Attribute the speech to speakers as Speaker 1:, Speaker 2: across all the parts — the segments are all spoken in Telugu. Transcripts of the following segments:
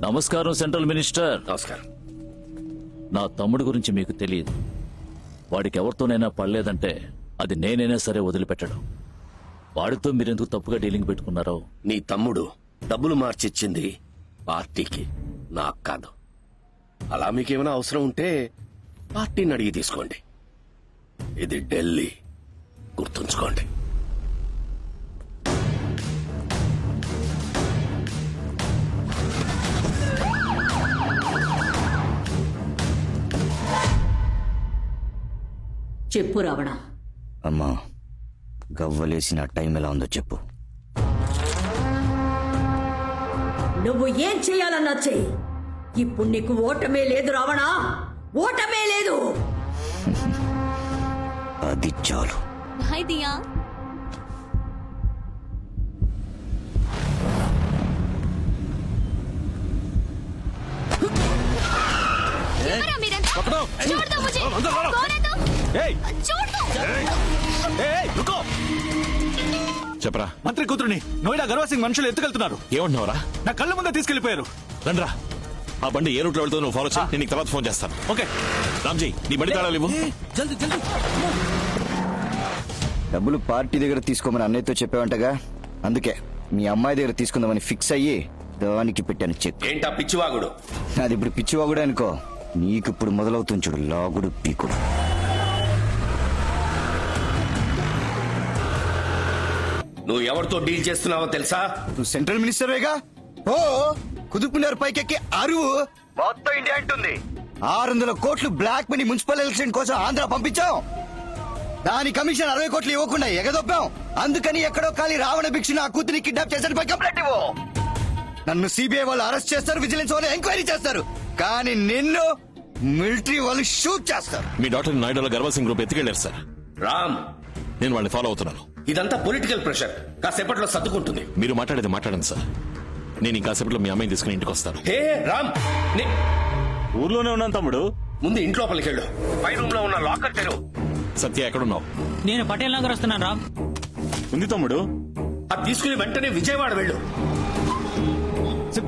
Speaker 1: నమస్కారం సెంట్రల్ మినిస్టర్.
Speaker 2: నమస్కారం.
Speaker 1: నా తమ్ముడు గురించి మీకు తెలియదు. వాడికి ఎవరితోనైనా పడలేదంటే అది నేనైనా సరే వదిలిపెట్టడం. వాడితో మీరెందుకు తప్పుగా డీలింగ్ పెట్టుకున్నారో?
Speaker 2: నీ తమ్ముడు డబ్బులు మార్చిచ్చింది పార్టీకి నాకు కాదు. అలా మీకేమైనా అవసరం ఉంటే పార్టీని అడిగి తీసుకోండి. ఇది ఢిల్లీ. గుర్తుంచుకోండి.
Speaker 3: చెప్పు రావణ
Speaker 4: అమ్మా గవ్వలేసిన టైం ఎలా ఉందో చెప్పు
Speaker 3: నువ్వు ఏం చేయాలన్నా చెయ్యి ఇప్పుడు నీకు ఓటమే లేదు రావణ ఓటమే లేదు
Speaker 4: అది చాలు
Speaker 5: हाय दिया ఎవరా మీరంతా? छोड़ दो मुझे कौन है तुम छोड़ दो
Speaker 6: చెప్పరా?
Speaker 7: మంత్రి కూతురుని నోయిడా గర్వ సింగ్ మనుషులు ఎత్తుకెళ్తున్నారు.
Speaker 6: ఏమంటున్నావురా?
Speaker 7: నా కళ్ళ ముందే తీసుకెళ్ళిపోయారు
Speaker 6: రండ్రా. ఆ బండి ఏ రూట్లో వెళ్తుందో నువ్వు ఫాలో చేయి నేను నీకు తర్వాత ఫోన్ చేస్తాను.
Speaker 7: ఓకే.
Speaker 6: రామ్జీ నీ బండి తాళాలు ఇవ్వు.
Speaker 4: డబ్బులు పార్టీ దగ్గర తీసుకోమని అన్నయ్యతో చెప్పావంటగా అందుకే మీ అమ్మాయి దగ్గర తీసుకుందామని ఫిక్స్ అయ్యి దానికి పెట్టాను చెక్.
Speaker 2: ఏంటా పిచ్చివాగుడు?
Speaker 4: అది ఇప్పుడు పిచ్చివాగుడే అనుకో నీకు ఇప్పుడు మొదలవుతుంది చూడు లాగుడు పీకుడు.
Speaker 2: నువ్వు ఎవరితో డీల్ చేస్తున్నావో తెలుసా?
Speaker 4: నువ్వు సెంట్రల్ మినిస్టర్వేగా ఓ కుదుపునర్ పైకెక్కి అరువు. మొత్తం ఇండియా అంటుంది. ఆరు వందల కోట్లు బ్లాక్ మనీ మున్సిపల్ ఎలక్షన్ కోసం ఆంధ్ర పంపించాం. దాని కమిషన్ అరవై కోట్లు ఇవ్వకుండా ఎగదొప్పాం. అందుకని ఎక్కడో ఖాళీ రావణ భిక్ష నా కూతురి కిడ్నాప్ చేశాడు పై కంప్లైంట్ ఇవ్వు. నన్ను సిబిఐ వాళ్ళు అరెస్ట్ చేస్తారు విజిలెన్స్ వాళ్ళు ఎంక్వైరీ చేస్తారు. కానీ నిన్ను మిలిటరీ వాళ్ళు షూట్ చేస్తారు.
Speaker 6: మీ డాక్టర్ నాయుడులో గర్వల్ సింగ్ గ్రూప్ ఎత్తుకెళ్ళారు సార్.
Speaker 2: రామ్.
Speaker 6: నేను వాళ్ళని ఫాలో అవుతున్నాను.
Speaker 2: ఇదంతా పొలిటికల్ ప్రెషర్ కాసేపట్లో సర్దుకుంటుంది.
Speaker 6: మీరు మాట్లాడేది మాట్లాడండి సార్. నేను ఇంకాసేపట్లో మీ అమ్మాయిని తీసుకుని ఇంటికి వస్తాను.
Speaker 2: హే రామ్ నే-
Speaker 7: ఊర్లోనే ఉన్నాను తమ్ముడు.
Speaker 2: ముందు ఇంట్లోపలికి వెళ్ళు. పై రూమ్లో ఉన్న లాకర్ తెరువు.
Speaker 6: సత్య ఎక్కడున్నావు?
Speaker 8: నేను పటేల్ నగర్ వస్తున్నాను రామ్.
Speaker 7: ఉంది తమ్ముడు.
Speaker 2: అది తీసుకుని వెంటనే విజయవాడ వెళ్ళు.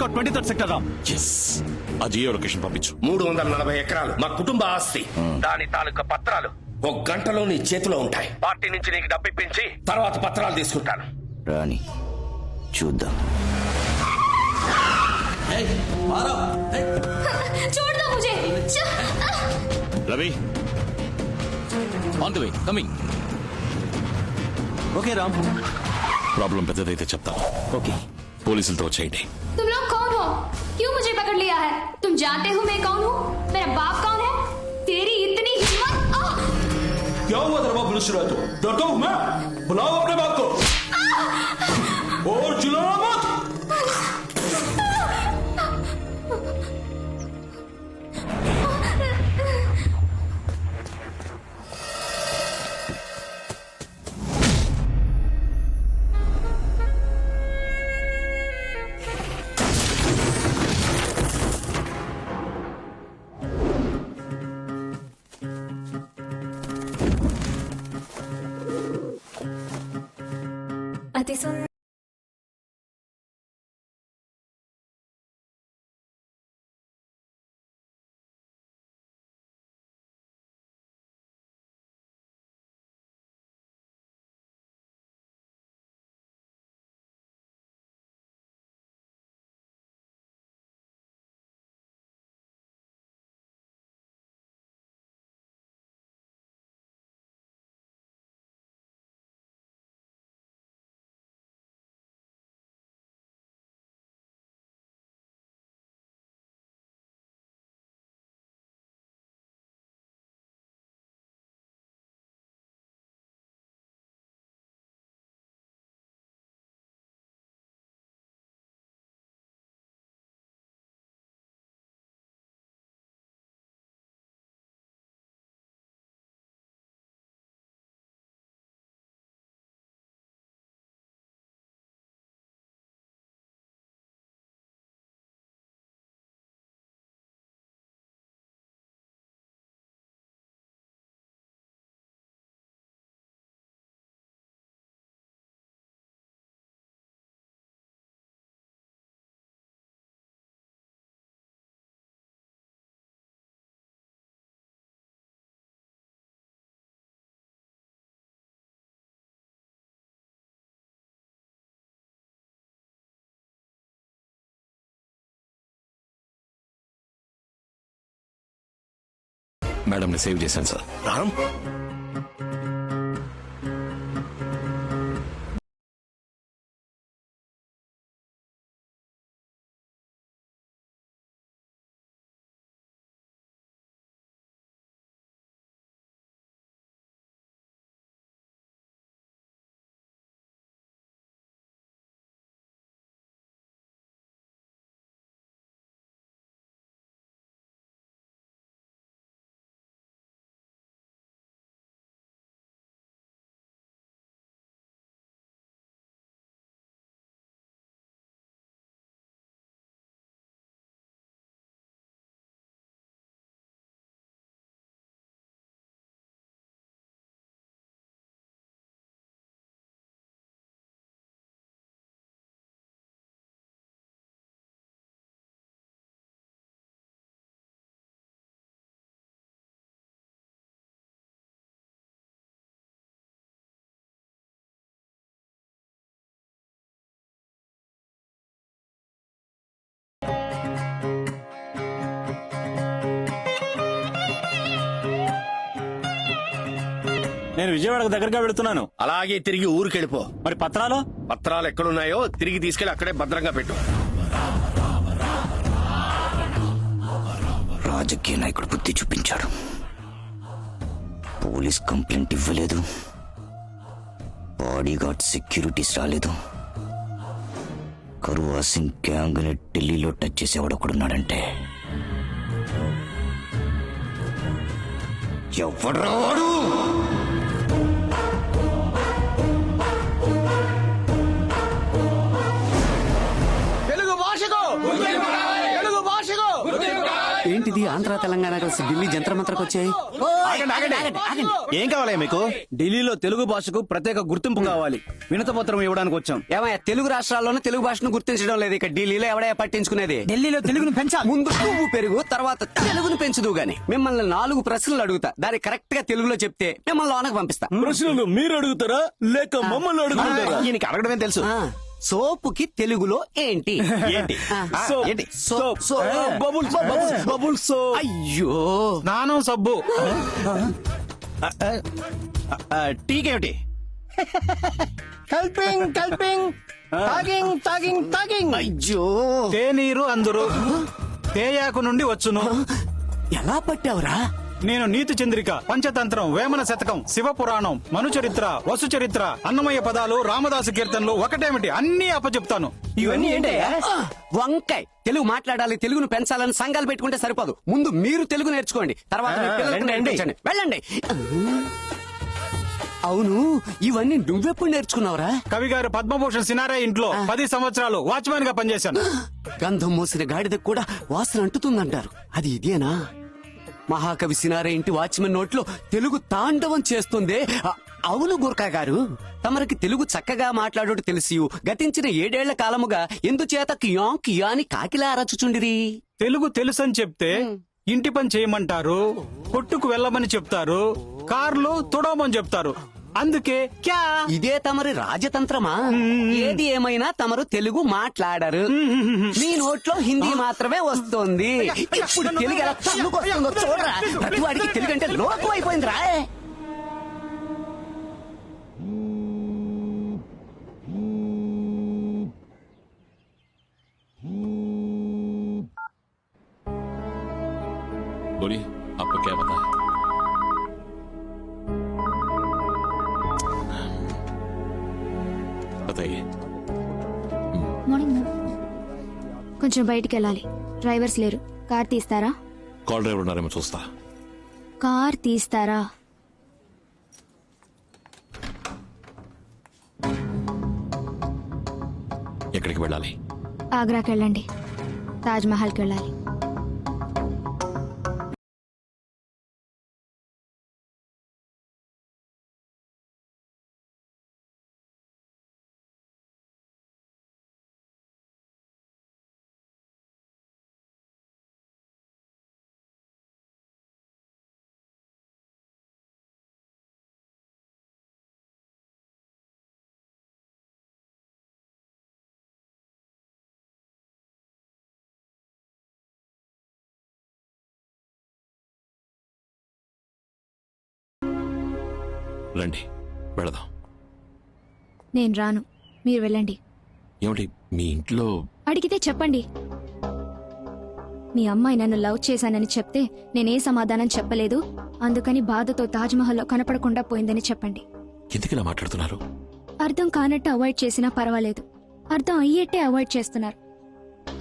Speaker 7: Twenty third sector Ram.
Speaker 6: Yes ఆ జియో లొకేషన్ పంపించు.
Speaker 2: మూడు వందల నలభై ఎకరాలు. మా కుటుంబ ఆస్తి. దాని తాలూకా పత్రాలు. ఒక గంటలో నీ చేతిలో ఉంటాయి పార్టీ నుంచి నీకు డబ్బిప్పించి తర్వాత పత్రాలు తీసుకుంటాను
Speaker 4: రాని చూద్దాం
Speaker 5: छोड़ दो मुझे छ-
Speaker 6: Ravi
Speaker 1: on the way coming
Speaker 7: okay Ram
Speaker 6: problem పెద్దదైతే చెప్తాను
Speaker 4: ఓకే
Speaker 6: పోలీసులతో వచ్చేయండి
Speaker 5: तुम लोग कौन हो क्यों मुझे पकड़ लिया है तुम जानते हो मैं कौन हूँ मेरा बाप कौन है
Speaker 7: क्या हुआ बाप पुलिस रहा तो डरता हूँ मैं। बुलाओ अपने बाप को। और
Speaker 5: ti son
Speaker 6: మేడంని సేవ్ చేశాను సార్.
Speaker 2: రామ్?
Speaker 9: నేను విజయవాడకు దగ్గరగా వెళుతున్నాను.
Speaker 2: అలాగే తిరిగి ఊరికెళ్ళిపో.
Speaker 9: మరి పత్రాలు?
Speaker 2: పత్రాలు ఎక్కడున్నాయో తిరిగి తీసుకెళ్ళి అక్కడే భద్రంగా పెట్టు.
Speaker 4: రాజకీయ నాయకుడు బుద్ధి చూపించాడు. పోలీస్ కంప్లైంట్ ఇవ్వలేదు. బాడీగార్డ్ సెక్యూరిటీస్ రాలేదు. కరువా సింగ్ గ్యాంగ్ని ఢిల్లీలో టచ్ చేసేవాడు ఒకడున్నాడంటే. ఎవడ్రా వాడు?
Speaker 10: ఆంధ్ర తెలంగాణ కలిసి ఢిల్లీ జంత్ర మంత్రకు వచ్చాయి
Speaker 11: ఏం కావాలి మీకు? ఢిల్లీలో తెలుగు భాషకు ప్రత్యేక గుర్తింపు కావాలి. వినత పత్రం ఇవ్వడానికి వచ్చాం.
Speaker 10: ఏమయ్య తెలుగు రాష్ట్రాల్లోనే తెలుగు భాషను గుర్తించడం లేదు. ఇక ఢిల్లీలో ఎవడయ్యా పట్టించుకునేది?
Speaker 11: ఢిల్లీలో తెలుగును పెంచాలి.
Speaker 10: ముందు పువ్వు పెరుగు తర్వాత తెలుగును పెంచుదు గాని. మిమ్మల్ని నాలుగు ప్రశ్నలు అడుగుతా. దాన్ని కరెక్ట్గా తెలుగులో చెప్తే మిమ్మల్ని లోనకు పంపిస్తా.
Speaker 11: ప్రశ్నలు మీరు అడుగుతారా? లేక మమ్మల్ని అడుగుతారా? అడగడమే తెలుసు.
Speaker 10: ఆ, సోపుకి తెలుగులో ఏంటి?
Speaker 11: ఏంటి?
Speaker 10: ఆ,
Speaker 11: సో
Speaker 10: ఏంటి?
Speaker 11: So
Speaker 10: so- so-
Speaker 11: bubbles bubbles. Bubbles so
Speaker 10: అయ్యో.
Speaker 11: స్నానం సబ్బు. టీకేమిటి? కల్పింగ్ కల్పింగ్. తాగింగ్ తాగింగ్ తాగింగ్.
Speaker 10: అయ్యో.
Speaker 11: తేనీరు అందరు. తేయాకు నుండి వచ్చును.
Speaker 10: ఎలా పట్టావురా?
Speaker 11: నేను నీతి చంద్రిక పంచతంత్రం వేమన శతకం శివ పురాణం మను చరిత్ర వసు చరిత్ర అన్నమయ్య పదాలు రామదాసు కీర్తనలు ఒకటేమిటి? అన్ని అప్పచెప్తాను. ఇవన్నీ ఏంటయ్యా?
Speaker 10: ఆ, వంకాయ్. తెలుగు మాట్లాడాలి తెలుగును పెంచాలని సంఘాలు పెట్టుకుంటే సరిపోదు. ముందు మీరు తెలుగు నేర్చుకోండి. తర్వాత మీ పిల్లలకు
Speaker 11: రండి, రండి.
Speaker 10: నేర్పించండి. వెళ్ళండి. అవును ఇవన్నీ నువ్వెప్పుడు నేర్చుకున్నావురా?
Speaker 11: కవిగారు పద్మభూషణ్ సినారే ఇంట్లో పది సంవత్సరాలు వాచ్మెన్గా పనిచేశాను.
Speaker 10: గంధం మోసిన గాడిదకు కూడా వాసన అంటుతుందంటారు. అది ఇదేనా? మహాకవి సినారే ఇంటి వాచ్మెన్ నోట్లో తెలుగు తాండవం చేస్తుందే. అవును గుర్కా గారు. తమరికి తెలుగు చక్కగా మాట్లాడుట తెలిసి గతించిన ఏడేళ్ళ కాలముగా ఎందుచేత కియా యాని అని కాకిలా అరచుచుండిరి?
Speaker 11: తెలుగు తెలుసని చెప్తే ఇంటి పని చేయమంటారు కొట్టుకు వెళ్ళమని చెప్తారు కార్లు తుడవమని చెప్తారు. అందుకే క్యా?
Speaker 10: ఇదే తమరి రాజతంత్రమా? ఏది ఏమైనా తమరు తెలుగు మాట్లాడరు. మీ నోట్లో హిందీ మాత్రమే వస్తుంది. ఇప్పుడు తెలుగు ఎలా చూడరా. ప్రతి వాడికి తెలుగు అంటే లోకం
Speaker 6: అయిపోయింది రా పడతాయి.
Speaker 5: మార్నింగ్ కొంచెం బయటికి వెళ్ళాలి డ్రైవర్స్ లేరు. కార్ తీస్తారా?
Speaker 6: కాల్ డ్రైవర్ ఉన్నారేమో చూస్తా.
Speaker 5: కార్ తీస్తారా?
Speaker 6: ఎక్కడికి వెళ్ళాలి?
Speaker 5: ఆగ్రాకి వెళ్ళండి తాజ్మహల్కి వెళ్ళాలి
Speaker 6: రండి వెళదాం.
Speaker 5: నేను రాను మీరు వెళ్ళండి.
Speaker 6: ఏమండి మీ ఇంట్లో
Speaker 5: అడిగితే చెప్పండి. మీ అమ్మాయి నన్ను లవ్ చేశానని చెప్తే నేనే సమాధానం చెప్పలేదు. అందుకని బాధతో తాజ్మహల్లో కనపడకుండా పోయిందని చెప్పండి.
Speaker 6: ఎందుకు ఇలా మాట్లాడుతున్నారు?
Speaker 5: అర్థం కానట్టు అవాయిడ్ చేసినా పర్వాలేదు. అర్థం అయ్యేట్టే అవాయిడ్ చేస్తున్నారు.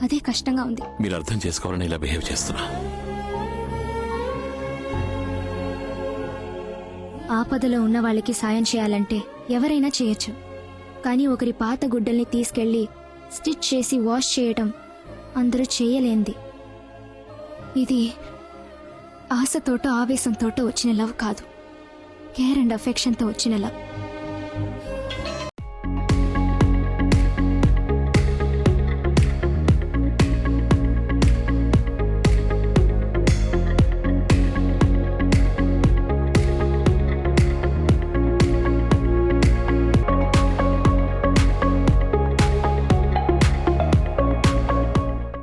Speaker 5: అదే కష్టంగా ఉంది.
Speaker 6: మీరు అర్థం చేసుకోవాలని ఇలా బిహేవ్ చేస్తున్నా.
Speaker 5: ఆపదలో ఉన్న వాళ్ళకి సాయం చేయాలంటే ఎవరైనా చేయొచ్చు. కానీ ఒకరి పాత గుడ్డల్ని తీసుకెళ్ళి స్టిచ్ చేసి వాష్ చేయటం అందరూ చేయలేంది. ఇది ఆశతోటో ఆవేశంతోటో వచ్చిన లవ్ కాదు. కేర్ అండ్ అఫెక్షన్తో వచ్చిన లవ్.